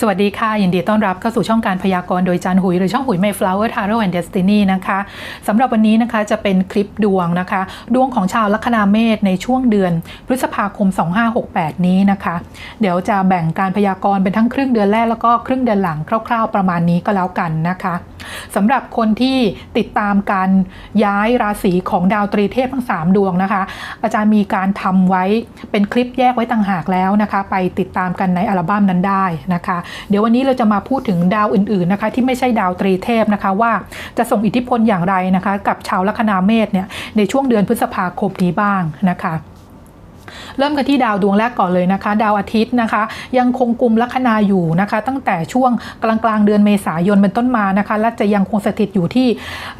สวัสดีค่ะ ยินดีต้อนรับเข้าสู่ช่องการพยากรณ์โดยจันหุย หรือช่องหุยเมย์ฟลาวเวอร์ทาร์โรแอนด์เดสตินีนะคะสำหรับวันนี้นะคะจะเป็นคลิปดวงนะคะ ดวงของชาวลัคนาเมษในช่วงเดือน พฤษภาคม 2568 นี้นะคะ เดี๋ยวจะแบ่งการพยากรณ์เป็นทั้งครึ่งเดือนแรกแล้วก็ครึ่งเดือนหลังคร่าว ๆ ประมาณนี้ก็แล้วกันนะคะ สำหรับคนที่ติดตามการย้ายราศีของดาวตรีเทพทั้ง 3 ดวงนะคะ อาจารย์มีการทำไว้เป็นคลิปแยกไว้ต่างหากแล้วนะคะ ไปติดตามกันในอัลบั้มนั้นได้นะคะ เดี๋ยววันนี้เราจะมาพูดถึงดาวอื่นๆนะคะที่ไม่ใช่ดาวตรีเทพนะคะว่าจะส่งอิทธิพลอย่างไรนะคะ กับชาวลัคนาเมษเนี่ยในช่วงเดือนพฤษภาคมนี้บ้างนะคะ เริ่มกันที่ดาวดวงแรกก่อนเลยนะคะ ดาวอาทิตย์นะคะ ยังคงกลุ่มลัคนาอยู่นะคะ ตั้งแต่ช่วงกลางกลางเดือนเมษายนเป็นต้นมานะคะ และจะยังคงสถิตอยู่ที่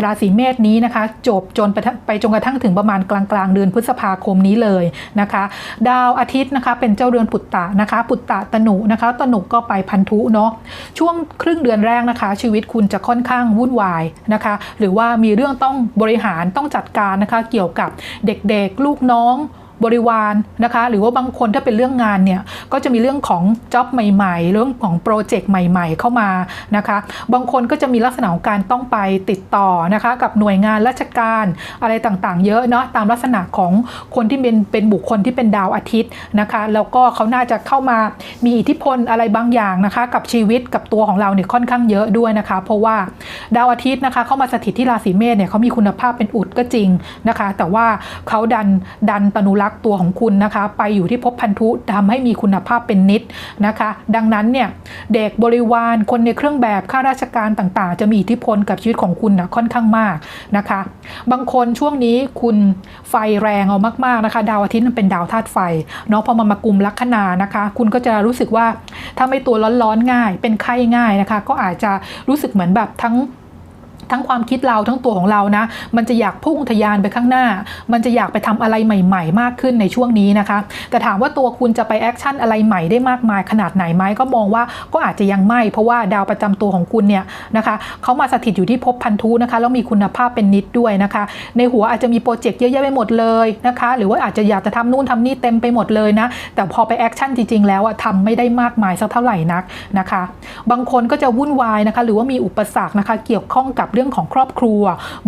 ราศีเมษนี้นะคะ จบจนไปไปจนกระทั่งถึงประมาณกลางกลางเดือนพฤษภาคมนี้เลยนะคะ ดาวอาทิตย์นะคะเป็นเจ้าเรือนปุตตะนะคะ ปุตตะตนุนะคะตนุก็ไปพันธุเนาะช่วงครึ่งเดือนแรกนะคะ ชีวิตคุณจะค่อนข้างวุ่นวายนะคะ หรือว่ามีเรื่องต้องบริหารต้องจัดการนะคะ เกี่ยวกับเด็กๆ ลูกน้อง บริวารนะคะ หรือว่าบางคนถ้าเป็นเรื่องงานเนี่ยก็จะมีเรื่องของจ็อบใหม่ ๆ เรื่องของโปรเจกต์ใหม่ ๆ เข้ามานะคะ บางคนก็จะมีลักษณะของการต้องไปติดต่อนะคะ กับหน่วยงานราชการอะไรต่างๆ เยอะเนาะตามลักษณะของคนที่เป็นเป็นบุคคลที่เป็นดาวอาทิตย์นะคะ แล้วก็เขาน่าจะเข้ามามีอิทธิพลอะไรบางอย่างนะคะ กับชีวิตกับตัวของเราเนี่ยค่อนข้างเยอะด้วยนะคะ เพราะว่าดาวอาทิตย์นะคะ เข้ามาสถิตที่ราศีเมษเนี่ยเขามีคุณภาพเป็นอุดก็จริงนะคะ แต่ว่าเขาดันดันตนุรักตัวของคุณนะคะ ไปอยู่ที่ภพพันธุทำให้มีคุณภาพเป็นนิดนะคะ ดังนั้นเนี่ยเด็กบริวารคนในเครื่องแบบข้าราชการต่างๆ จะมีอิทธิพลกับชีวิตของคุณนะค่อนข้างมากนะคะ บางคนช่วงนี้คุณไฟแรงเอามากๆนะคะ ดาวอาทิตย์มันเป็นดาวธาตุไฟเนาะพอมันมากุมลัคนานะคะ คุณก็จะรู้สึกว่าถ้าไม่ตัวร้อนๆง่าย เป็นไข้ง่ายนะคะ ก็อาจจะรู้สึกเหมือนแบบทั้ง ทั้งความคิดเราทั้งตัวของเรานะ มันจะอยากพุ่งทะยานไปข้างหน้า มันจะอยากไปทำอะไรใหม่ ๆ มากขึ้นในช่วงนี้นะคะ แต่ถามว่าตัวคุณจะไปแอคชั่นอะไรใหม่ได้มากมายขนาดไหนไหมก็มองว่าก็อาจจะยังไม่ เพราะว่าดาวประจำตัวของคุณเนี่ยนะคะเขามาสถิตอยู่ที่ภพพันธุนะคะแล้วมีคุณภาพเป็นนิดด้วยนะคะ ในหัวอาจจะมีโปรเจกต์เยอะแยะไปหมดเลยนะคะ หรือว่าอาจจะอยากจะทำนู่นทำนี่เต็มไปหมดเลยนะ แต่พอไปแอคชั่นจริงๆ แล้วอะทำไม่ได้มากมายสักเท่าไหร่นักนะคะ บางคนก็จะวุ่นวายนะคะ หรือว่ามีอุปสรรคนะคะ เกี่ยวข้องกับเรื่องของครอบครัว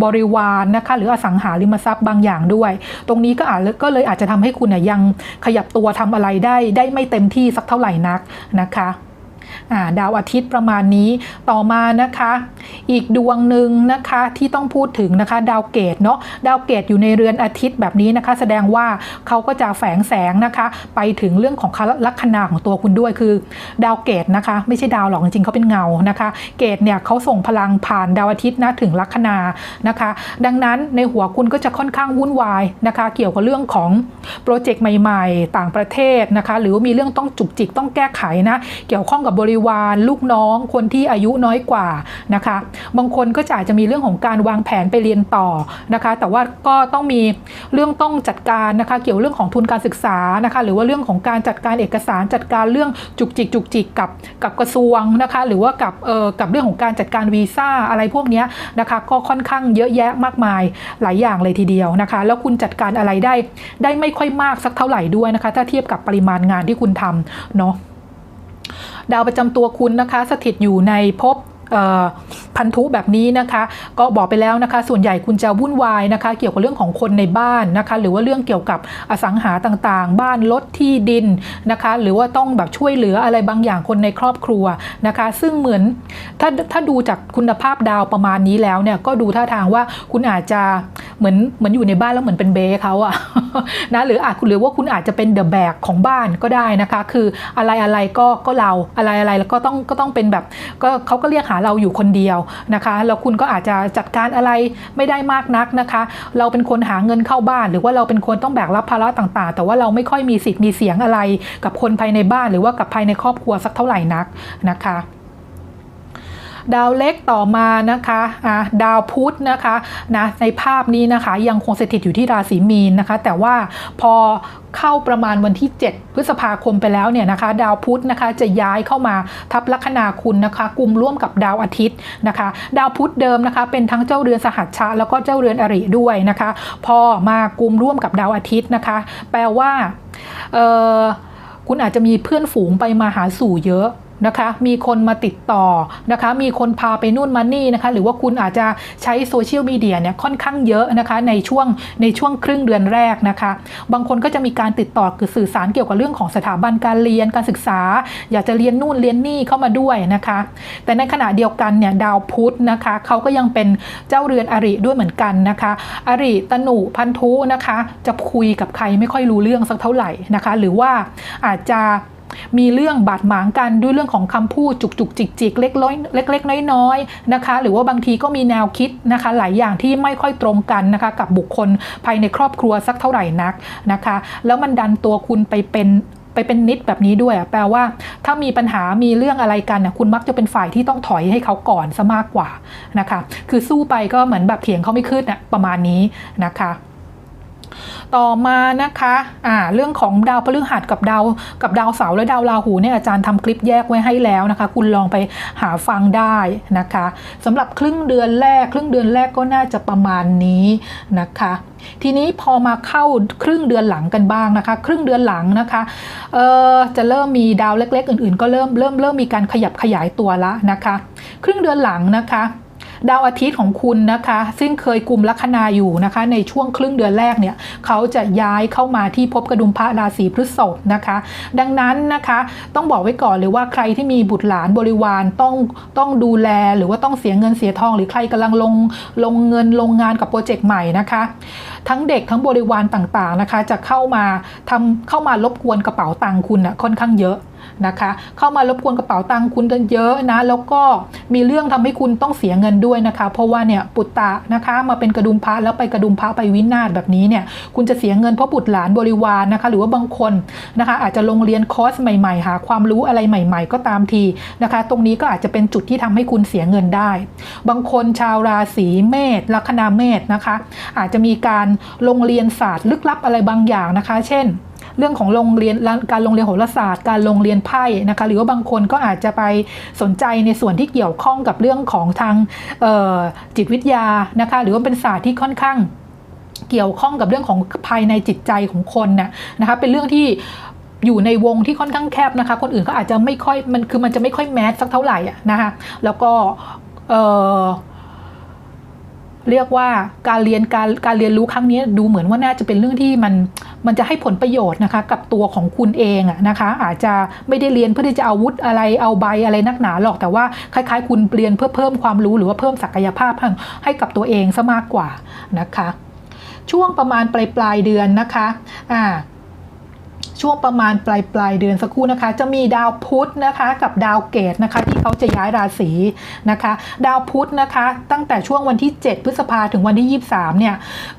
บริวารนะคะหรืออสังหาริมทรัพย์บางอย่างด้วย ตรงนี้ก็อาจก็เลยอาจจะทำให้คุณน่ยยังขยับตัวทำอะไรได้ได้ไม่เต็มที่สักเท่าไหร่นักนะคะาดาวอาทิตย์ประมาณนี้ต่อมานะคะ อีกดวงหนึ่งนะคะที่ต้องพูดถึงนะคะดาวเกตเนาะดาวเกตอยู่ในเรือนอาทิตย์แบบนี้นะคะ แสดงว่าเขาก็จะแฝงแสงนะคะ ไปถึงเรื่องของลัคนาของตัวคุณด้วยคือ ดาวเกตนะคะ ไม่ใช่ดาวหรอกจริงๆเขาเป็นเงานะคะ เกตเนี่ยเขาส่งพลังผ่านดาวอาทิตย์นะถึงลัคนานะคะ ดังนั้นในหัวคุณก็จะค่อนข้างวุ่นวายนะคะ เกี่ยวกับเรื่องของโปรเจกต์ใหม่ ๆ ต่างประเทศนะคะ หรือว่ามีเรื่องต้องจุกจิกต้องแก้ไขนะ เกี่ยวข้องกับบริวารลูกน้องคนที่อายุน้อยกว่านะคะบางคนก็จะอาจจะมีเรื่องของการวางแผนไปเรียนต่อนะคะ แต่ว่าก็ต้องมีเรื่องต้องจัดการนะคะ เกี่ยวเรื่องของทุนการศึกษานะคะ หรือว่าเรื่องของการจัดการเอกสารจัดการเรื่องจุกจิกจุกจิกกับกับกระทรวงนะคะ หรือว่ากับเอ่อกับเรื่องของการจัดการวีซ่าอะไรพวกนี้นะคะ ก็ค่อนข้างเยอะแยะมากมายหลายอย่างเลยทีเดียวนะคะ แล้วคุณจัดการอะไรได้ ได้ไม่ค่อยมากสักเท่าไหร่ด้วยนะคะ ถ้าเทียบกับปริมาณงานที่คุณทำเนาะดาวประจำตัวคุณนะคะ สถิตอยู่ในภพ พันธุแบบนี้นะคะ ก็บอกไปแล้วนะคะ ส่วนใหญ่คุณจะวุ่นวายนะคะ เกี่ยวกับเรื่องของคนในบ้านนะคะ หรือว่าเรื่องเกี่ยวกับอสังหาต่างๆ บ้านรถที่ดินนะคะ หรือว่าต้องแบบช่วยเหลืออะไรบางอย่างคนในครอบครัวนะคะ ซึ่งเหมือนถ้าถ้าดูจากคุณภาพดาวประมาณนี้แล้วเนี่ยก็ดูท่าทางว่าคุณอาจจะเหมือนเหมือนอยู่ในบ้านแล้วเหมือนเป็นเบสเขาอะนะหรืออาจหรือว่าคุณอาจจะเป็นเดอะแบกของบ้านก็ได้นะคะ คืออะไรอะไรก็ก็เราอะไรอะไรแล้วก็ต้องก็ต้องเป็นแบบก็เขาก็เรียกหาเราอยู่คนเดียวนะคะแล้วคุณก็อาจจะจัดการอะไรไม่ได้มากนักนะคะ เราเป็นคนหาเงินเข้าบ้าน หรือว่าเราเป็นคนต้องแบกรับภาระต่างๆ แต่ว่าเราไม่ค่อยมีสิทธิ์มีเสียงอะไร กับคนภายในบ้านหรือว่ากับภายในครอบครัวสักเท่าไหร่นักนะคะ ดาวเล็กต่อมานะคะอะดาวพุธนะคะนะในภาพนี้นะคะยังคงสถิตอยู่ที่ราศีมีนนะคะ แต่ว่าพอเข้าประมาณวันที่ 7 พฤษภาคมไปแล้วเนี่ยนะคะ ดาวพุธนะคะจะย้ายเข้ามาทับลัคนาคุณนะคะกลุ่มร่วมกับดาวอาทิตย์นะคะ ดาวพุธเดิมนะคะ เป็นทั้งเจ้าเรือนสหัชชะแล้วก็เจ้าเรือนอริด้วยนะคะ พอมากลุ่มร่วมกับดาวอาทิตย์นะคะ แปลว่าคุณอาจจะมีเพื่อนฝูงไปมาหาสู่เยอะ นะคะ มีคนมาติดต่อนะคะ มีคนพาไปนู่นมานี่นะคะ หรือว่าคุณอาจจะใช้โซเชียลมีเดียเนี่ยค่อนข้างเยอะนะคะในช่วงในช่วงครึ่งเดือนแรกนะคะ บางคนก็จะมีการติดต่อคือสื่อสารเกี่ยวกับเรื่องของสถาบันการเรียนการศึกษา อยากจะเรียนนู่นเรียนนี่เข้ามาด้วยนะคะ แต่ในขณะเดียวกันเนี่ยดาวพุธนะคะเขาก็ยังเป็นเจ้าเรือนอริด้วยเหมือนกันนะคะอริตนุพันธุนะคะ จะคุยกับใครไม่ค่อยรู้เรื่องสักเท่าไหร่นะคะ หรือว่าอาจจะ มีเรื่องบาดหมางกันด้วยเรื่องของคำพูดจุกจุกจิกจิกเล็กน้อยเล็กๆน้อยๆนะคะ หรือว่าบางทีก็มีแนวคิดนะคะ หลายอย่างที่ไม่ค่อยตรงกันนะคะกับบุคคลภายในครอบครัวสักเท่าไหร่นักนะคะ แล้วมันดันตัวคุณไปเป็นไปเป็นนิดแบบนี้ด้วยแปลว่า ถ้ามีปัญหามีเรื่องอะไรกันน่ะคุณมักจะเป็นฝ่ายที่ต้องถอยให้เขาก่อนซะมากกว่านะคะ คือสู้ไปก็เหมือนแบบเถียงเขาไม่ขึ้นน่ะประมาณนี้นะคะ ต่อมานะคะอ่าเรื่องของดาวพฤหัสกับดาวกับดาวเสาร์และดาวราหูเนี่ยอาจารย์ทำคลิปแยกไว้ให้แล้วนะคะ คุณลองไปหาฟังได้นะคะสำหรับครึ่งเดือนแรก ครึ่งเดือนแรกก็น่าจะประมาณนี้นะคะ ทีนี้พอมาเข้าครึ่งเดือนหลังกันบ้างนะคะ ครึ่งเดือนหลังนะคะเออจะเริ่มมีดาวเล็ก ๆ อื่น ๆ ก็เริ่มเริ่มเริ่มมีการขยับขยายตัวละนะคะ ครึ่งเดือนหลังนะคะ ดาวอาทิตย์ของคุณนะคะ ซึ่งเคยกลุ่มลัคนาอยู่นะคะ ในช่วงครึ่งเดือนแรกเนี่ยเขาจะย้ายเข้ามาที่ภพกระดุมพระราศีพฤษภนะคะ ดังนั้นนะคะต้องบอกไว้ก่อนเลยว่าใครที่มีบุตรหลานบริวารต้องต้องดูแลหรือว่าต้องเสียเงินเสียทอง หรือใครกำลังลงลงเงินลงงานกับโปรเจกต์ใหม่นะคะ ทั้งเด็กทั้งบริวารต่างๆนะคะ จะเข้ามาทำเข้ามารบกวนกระเป๋าตังค์คุณนะค่อนข้างเยอะ นะคะ เข้ามารบกวนกระเป๋าตังค์คุณกันเยอะนะ แล้วก็มีเรื่องทำให้คุณต้องเสียเงินด้วยนะคะ เพราะว่าเนี่ยปุตตะนะคะ มาเป็นกระดุมพระแล้วไปกระดุมพระไปวินาศแบบนี้เนี่ย คุณจะเสียเงินเพราะบุตรหลานบริวารนะคะ หรือว่าบางคนนะคะ อาจจะลงเรียนคอร์สใหม่ๆ หาความรู้อะไรใหม่ ๆ ก็ตามทีนะคะ ตรงนี้ก็อาจจะเป็นจุดที่ทำให้คุณเสียเงินได้ บางคนชาวราศีเมษลัคนาเมษนะคะ อาจจะมีการลงเรียนศาสตร์ลึกลับอะไรบางอย่างนะคะ เช่น เรื่องของโรงเรียนการลงเรียนโหราศาสตร์ การลงเรียนไพ่นะคะหรือว่าบางคนก็อาจจะไปสนใจในส่วนที่เกี่ยวข้องกับเรื่องของทางจิตวิทยานะคะหรือว่าเป็นศาสตร์ที่ค่อนข้างเกี่ยวข้องกับเรื่องของภายในจิตใจของคนน่ะนะคะเป็นเรื่องที่อยู่ในวงที่ค่อนข้างแคบนะคะ คนอื่นก็อาจจะไม่ค่อยมันคือมันจะไม่ค่อยแมสสักเท่าไหร่อะนะคะแล้วก็เออ เรียกว่าการเรียนการการเรียนรู้ครั้งนี้ดูเหมือนว่าน่าจะเป็นเรื่องที่มันมันจะให้ผลประโยชน์นะคะกับตัวของคุณเองอะนะคะ อาจจะไม่ได้เรียนเพื่อที่จะเอาวุธอะไรเอาใบอะไรนักหนาหรอกแต่ว่าคล้ายๆ คุณเรียนเพื่อเพิ่มความรู้หรือว่าเพิ่มศักยภาพให้กับตัวเองซะมากกว่านะคะ ช่วงประมาณปลายปลายเดือนนะคะอ่า ช่วงประมาณปลายปลายเดือนสักครู่นะคะ จะมีดาวพุธนะคะกับดาวเกตนะคะที่เขาจะย้ายราศีนะคะ ดาวพุธนะคะ ตั้งแต่ช่วงวันที่ 7 พฤษภาถึงวันที่ 23เนี่ย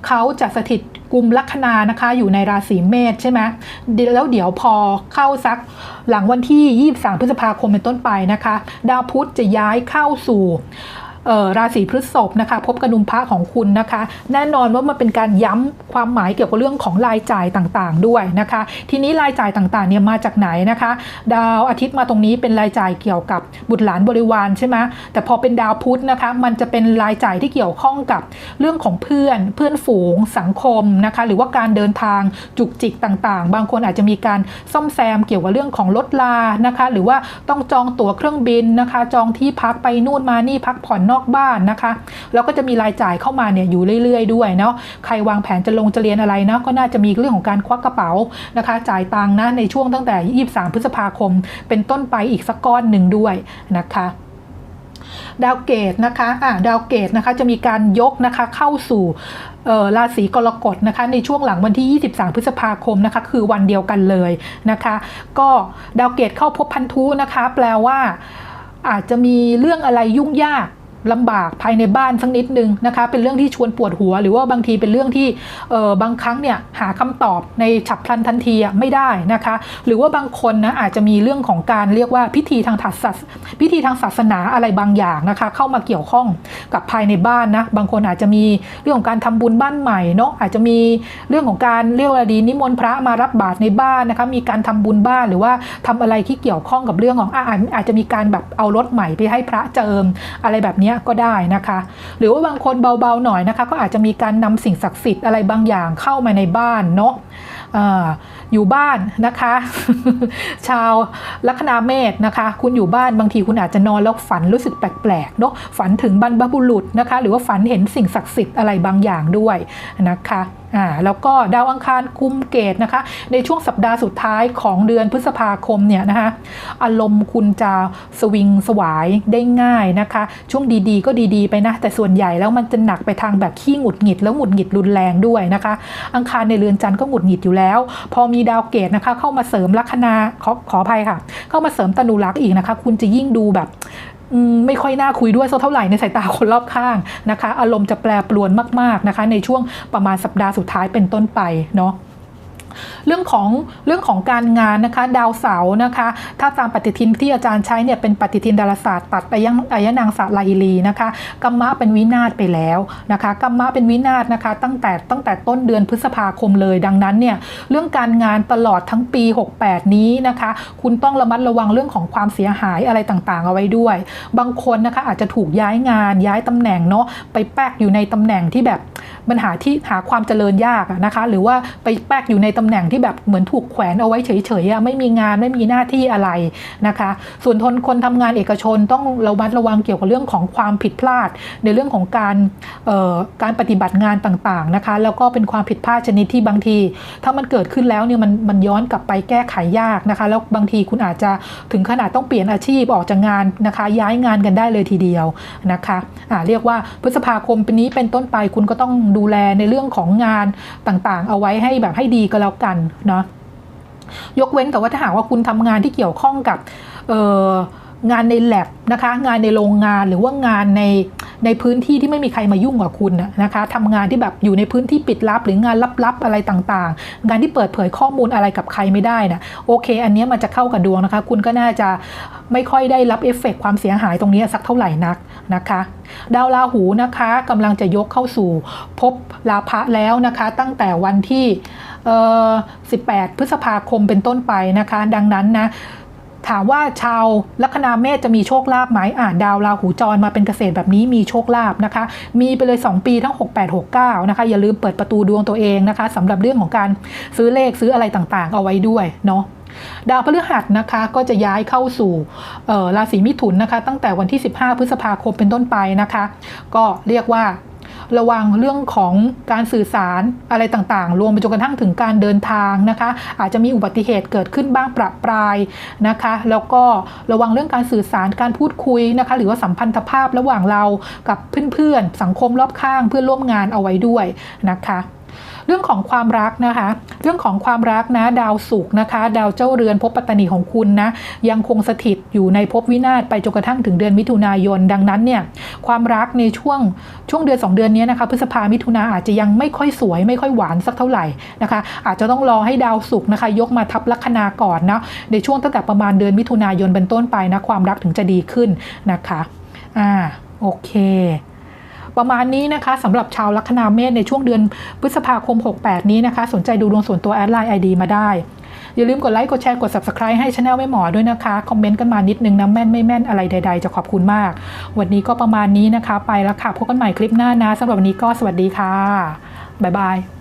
เขาจะสถิตกลุ่มลัคนานะคะอยู่ในราศีเมษใช่ไหมแล้วเดี๋ยวพอเข้าสักหลังวันที่ 23 พฤษภาคมเป็นต้นไปนะคะ ดาวพุธจะย้ายเข้าสู่ ราศีพฤษภนะคะ พบกระดุมพระของคุณนะคะ แน่นอนว่ามันเป็นการย้ำความหมายเกี่ยวกับเรื่องของรายจ่ายต่างๆ ด้วยนะคะ ทีนี้รายจ่ายต่างๆเนี่ยมาจากไหนนะคะ ดาวอาทิตย์มาตรงนี้เป็นรายจ่ายเกี่ยวกับบุตรหลานบริวารใช่ไหมแต่พอเป็นดาวพุธนะคะ มันจะเป็นรายจ่ายที่เกี่ยวข้องกับเรื่องของเพื่อนเพื่อนฝูงสังคมนะคะ หรือว่าการเดินทางจุกจิกต่างๆ บางคนอาจจะมีการซ่อมแซมเกี่ยวกับเรื่องของรถลานะคะ หรือว่าต้องจองตั๋วเครื่องบินนะคะ จองที่พักไปนู่นมานี่พักผ่อนนอกอกบ้านนะคะแล้วก็จะมีรายจ่ายเข้ามาเนี่ยอยู่เรื่อยๆ ด้วยเนาะใครวางแผนจะลงจะเรียนอะไรเนาะก็น่าจะมีเรื่องของการควักกระเป๋านะคะ จ่ายตังค์นะในช่วงตั้งแต่ 23 พฤษภาคม เป็นต้นไปอีกสักก้อนหนึ่งด้วยนะคะดาวเกตนะคะอ่าดาวเกตนะคะ จะมีการยกนะคะเข้าสู่ราศีกรกฎนะคะ ในช่วงหลังวันที่ 23 พฤษภาคมนะคะ คือวันเดียวกันเลยนะคะ ก็ดาวเกตเข้าพบพันธุนะคะ แปลว่าอาจจะมีเรื่องอะไรยุ่งยาก ลำบากภายในบ้านสักนิดนึงนะคะ เป็นเรื่องที่ชวนปวดหัว หรือว่าบางทีเป็นเรื่องที่เออบางครั้งเนี่ยหาคำตอบในฉับพลันทันทีไม่ได้นะคะ หรือว่าบางคนนะอาจจะมีเรื่องของการเรียกว่าพิธีทางศาสพิธีทางศาสนาอะไรบางอย่างนะคะ เข้ามาเกี่ยวข้องกับภายในบ้านนะบางคนอาจจะมีเรื่องของการทำบุญบ้านใหม่เนาะอาจจะมีเรื่องของการเรียกว่าดีนิมนต์พระมารับบาตรในบ้านนะคะมีการทำบุญบ้านหรือว่าทำอะไรที่เกี่ยวข้องกับเรื่องของอาอาจจะมีการแบบเอารถใหม่ไปให้พระเจิมอะไรแบบนี้ก็ได้นะคะ หรือว่าบางคนเบาๆหน่อยนะคะ ก็อาจจะมีการนำสิ่งศักดิ์สิทธิ์อะไรบางอย่างเข้ามาในบ้านเนาะอออยู่บ้านนะคะ ชาวลัคนาเมษนะคะ คุณอยู่บ้านบางทีคุณอาจจะนอนแล้วฝันรู้สึกแปลกๆเนาะฝันถึงบรรพบุรุษนะคะ หรือว่าฝันเห็นสิ่งศักดิ์สิทธิ์อะไรบางอย่างด้วยนะคะ อ่าแล้วก็ดาวอังคารกุมเกตนะคะ ในช่วงสัปดาห์สุดท้ายของเดือนพฤษภาคมเนี่ยนะคะอารมณ์คุณจะสวิงสวายได้ง่ายนะคะ ช่วงดีๆ ก็ดีๆไปนะ แต่ส่วนใหญ่แล้วมันจะหนักไปทางแบบขี้หงุดหงิดแล้วหงุดหงิดรุนแรงด้วยนะคะ อังคารในเรือนจันทร์ก็หงุดหงิดอยู่แล้ว พอมีดาวเกตนะคะ เข้ามาเสริมลัคนาขอขออภัยค่ะ เข้ามาเสริมตนุรักษ์อีกนะคะ คุณจะยิ่งดูแบบ ไม่ค่อยน่าคุยด้วยสักเท่าไหร่ในสายตาคนรอบข้างนะคะ อารมณ์จะแปรปรวนมากๆนะคะ ในช่วงประมาณสัปดาห์สุดท้ายเป็นต้นไปเนาะ เรื่องของเรื่องของการงานนะคะดาวเสาร์นะคะ ถ้าตามปฏิทินที่อาจารย์ใช้เนี่ยเป็นปฏิทินดาราศาสตร์ตัดอายังอายนางศาสตร์ลาฮิลีนะคะกัมมะเป็นวินาศไปแล้วนะคะกัมมะเป็นวินาศนะคะ ตั้งแต่ตั้งแต่ต้นเดือนพฤษภาคมเลยดังนั้นเนี่ยเรื่องการงานตลอดทั้งปี 68 นี้นะคะ คุณต้องระมัดระวังเรื่องของความเสียหายอะไรต่างๆ เอาไว้ด้วย บางคนนะคะอาจจะถูกย้ายงานย้ายตำแหน่งเนาะไปแป๊กอยู่ในตำแหน่งที่แบบมันหาที่หาความเจริญยากนะคะ หรือว่าไปแป๊กอยู่ในตำแหน่งที่แบบเหมือนถูกแขวนเอาไว้เฉยๆไม่มีงานไม่มีหน้าที่อะไรนะคะ ส่วนทนคนทำงานเอกชนต้องระมัดระวังเกี่ยวกับเรื่องของความผิดพลาด ในเรื่องของการการปฏิบัติงานต่างๆนะคะ แล้วก็เป็นความผิดพลาดชนิดที่บางที ถ้ามันเกิดขึ้นแล้วเนี่ยมันมันย้อนกลับไปแก้ไขยากนะคะ แล้วบางทีคุณอาจจะถึงขนาดต้องเปลี่ยนอาชีพออกจากงานนะคะ ย้ายงานกันได้เลยทีเดียวนะคะอ่าเรียกว่าพฤษภาคมปีนี้เป็นต้นไปคุณก็ต้องดูแลในเรื่องของงานต่างๆ เอาไว้ให้แบบให้ดีก็แล้วกันเนาะยกเว้นแต่ว่าถ้าหากว่าคุณทำงานที่เกี่ยวข้องกับเอ่องานในแลบนะคะ งานในโรงงานหรือว่างานในในพื้นที่ที่ไม่มีใครมายุ่งกับคุณนะคะทำงานที่แบบอยู่ในพื้นที่ปิดลับ หรืองานลับๆอะไรต่างๆ งานที่เปิดเผยข้อมูลอะไรกับใครไม่ได้นะโอเค อันนี้มันจะเข้ากับดวงนะคะ คุณก็น่าจะไม่ค่อยได้รับเอฟเฟกต์ความเสียหายตรงนี้สักเท่าไหร่นักนะคะ ดาวราหูนะคะกำลังจะยกเข้าสู่ภพลาภะแล้วนะคะ ตั้งแต่วันที่ 18 พฤษภาคมเป็นต้นไปนะคะ ดังนั้นนะถามว่าชาวลัคนาเมษจะมีโชคลาภไหมอ่านดาวราหูจรมาเป็นเกษตรแบบนี้มีโชคลาภนะคะ มีไปเลย 2 ปีทั้ง 68 69 นะคะ อย่าลืมเปิดประตูดวงตัวเองนะคะสำหรับเรื่องของการซื้อเลขซื้ออะไรต่างๆ เอาไว้ด้วยเนาะดาวพฤหัสนะคะก็จะย้ายเข้าสู่ราศีมิถุนนะคะ ตั้งแต่วันที่ 15 พฤษภาคมเป็นต้นไปนะคะ ก็เรียกว่า ระวังเรื่องของการสื่อสารอะไรต่างๆ รวมไปจนกระทั่งถึงการเดินทางนะคะ อาจจะมีอุบัติเหตุเกิดขึ้นบ้างประปรายนะคะ แล้วก็ระวังเรื่องการสื่อสารการพูดคุยนะคะ หรือว่าสัมพันธภาพระหว่างเรากับเพื่อนๆสังคมรอบข้างเพื่อนร่วมงานเอาไว้ด้วยนะคะ เรื่องของความรักนะคะ เรื่องของความรักนะ ดาวศุกร์นะคะ ดาวเจ้าเรือนภพปัตตนีของคุณนะยังคงสถิตอยู่ในภพวินาศไปจนกระทั่งถึงเดือนมิถุนายน ดังนั้นเนี่ยความรักในช่วงช่วงเดือน 2 เดือนนี้นะคะพฤษภามิถุนาอาจจะยังไม่ค่อยสวย ไม่ค่อยหวานสักเท่าไหร่นะคะ อาจจะต้องรอให้ดาวศุกร์นะคะ ยกมาทับลัคนาก่อนนะในช่วงตั้งแต่ประมาณเดือนมิถุนายนเป็นต้นไปนะความรักถึงจะดีขึ้นนะคะอ่าโอเค ประมาณนี้นะคะสำหรับชาวลัคนาเมษในช่วงเดือนพฤษภาคม 68 นี้นะคะ สนใจดูดวงส่วนตัวแอดไลน์ไอดีมาได้ อย่าลืมกดไลค์กดแชร์กด Subscribe ให้ช anel ไม่หมอด้วยนะคะ คอมเมนต์กันมานิดนึงนะแม่นไม่แม่นอะไรใด ๆ จะขอบคุณมาก วันนี้ก็ประมาณนี้นะคะ ไปแล้วค่ะพบกันใหม่คลิปหน้านะสำหรับวันนี้ก็สวัสดีค่ะบ๊ายบาย